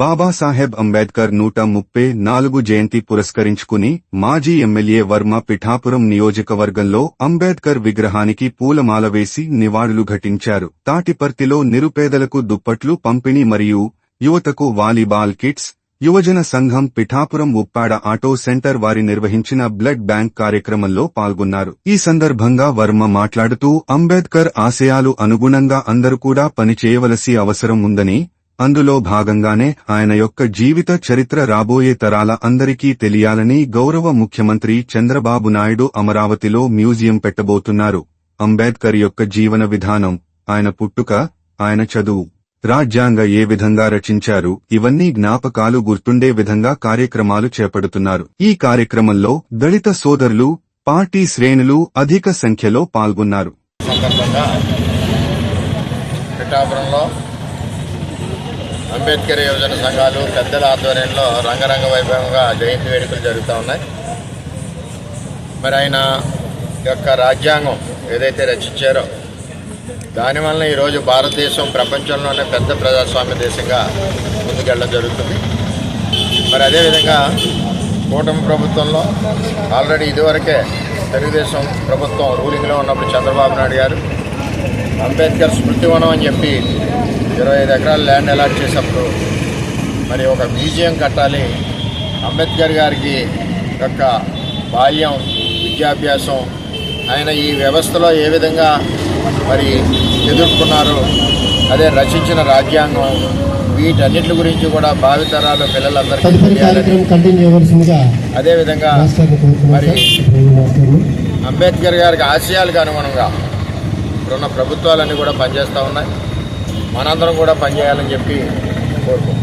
బాబాసాహెబ్ అంబేద్కర్ నూట ముప్పై నాలుగు జయంతి పురస్కరించుకుని మాజీ ఎమ్మెల్యే వర్మ పిఠాపురం నియోజకవర్గంలో అంబేద్కర్ విగ్రహానికి పూలమాల వేసి నివాళులు ఘటించారు. తాటిపర్తిలో నిరుపేదలకు దుప్పట్లు పంపిణీ మరియు యువతకు వాలీబాల్ కిట్స్ యువజన సంఘం పిఠాపురం ఉప్పాడ ఆటో సెంటర్ వారి నిర్వహించిన బ్లడ్ బ్యాంక్ కార్యక్రమంలో పాల్గొన్నారు. ఈ సందర్భంగా వర్మ మాట్లాడుతూ అంబేద్కర్ ఆశయాలు అనుగుణంగా అందరూ కూడా పనిచేయవలసి అవసరం ఉందని అందులో భాగంగానే ఆయన యొక్క జీవిత చరిత్ర రాబోయే తరాల అందరికీ తెలియాలని గౌరవ ముఖ్యమంత్రి చంద్రబాబు నాయుడు అమరావతిలో మ్యూజియం పెట్టబోతున్నారు. అంబేద్కర్ యొక్క జీవన విధానం ఆయన పుట్టుక ఆయన చదువు రాజ్యాంగ ఏ విధంగా రచించారు ఇవన్నీ జ్ఞాపకాలు గుర్తుండే విధంగా కార్యక్రమాలు చేపడుతున్నారు. ఈ కార్యక్రమంలో దళిత సోదరులు పార్టీ శ్రేణులు అధిక సంఖ్యలో పాల్గొన్నారు. పిఠాపురంలో అంబేద్కర్ యువజన సంఘాలు పెద్దల ఆధ్వర్యంలో రంగరంగ వైభవంగా జయంతి వేడుకలు జరుగుతూ ఉన్నాయి. మరి ఆయన యొక్క రాజ్యాంగం ఏదైతే రచించారో దానివల్ల ఈరోజు భారతదేశం ప్రపంచంలోనే పెద్ద ప్రజాస్వామ్య దేశంగా ముందుకెళ్ళడం జరుగుతుంది. మరి అదేవిధంగా కూటమి ప్రభుత్వంలో ఆల్రెడీ ఇదివరకే తెలుగుదేశం ప్రభుత్వం రూలింగ్లో ఉన్నప్పుడు చంద్రబాబు నాయుడు గారు అంబేద్కర్ స్మృతివనం అని చెప్పి ఇరవై ఐదు ఎకరాల ల్యాండ్ అలాట్ చేసినప్పుడు మరి ఒక మ్యూజియం కట్టాలి. అంబేద్కర్ గారికి యొక్క బాల్యం విద్యాభ్యాసం ఆయన ఈ వ్యవస్థలో ఏ విధంగా మరి ఎదుర్కొన్నారు అదే రచించిన రాజ్యాంగం వీటన్నిటి గురించి కూడా భావితరాలు పిల్లలందరికీ అదేవిధంగా మరి అంబేద్కర్ గారికి ఆశయాలకు అనుగుణంగా ఇప్పుడున్న ప్రభుత్వాలన్నీ కూడా పనిచేస్తూ ఉన్నాయి. మనందరం కూడా పనిచేయాలని చెప్పి కోరుకుంటున్నాం.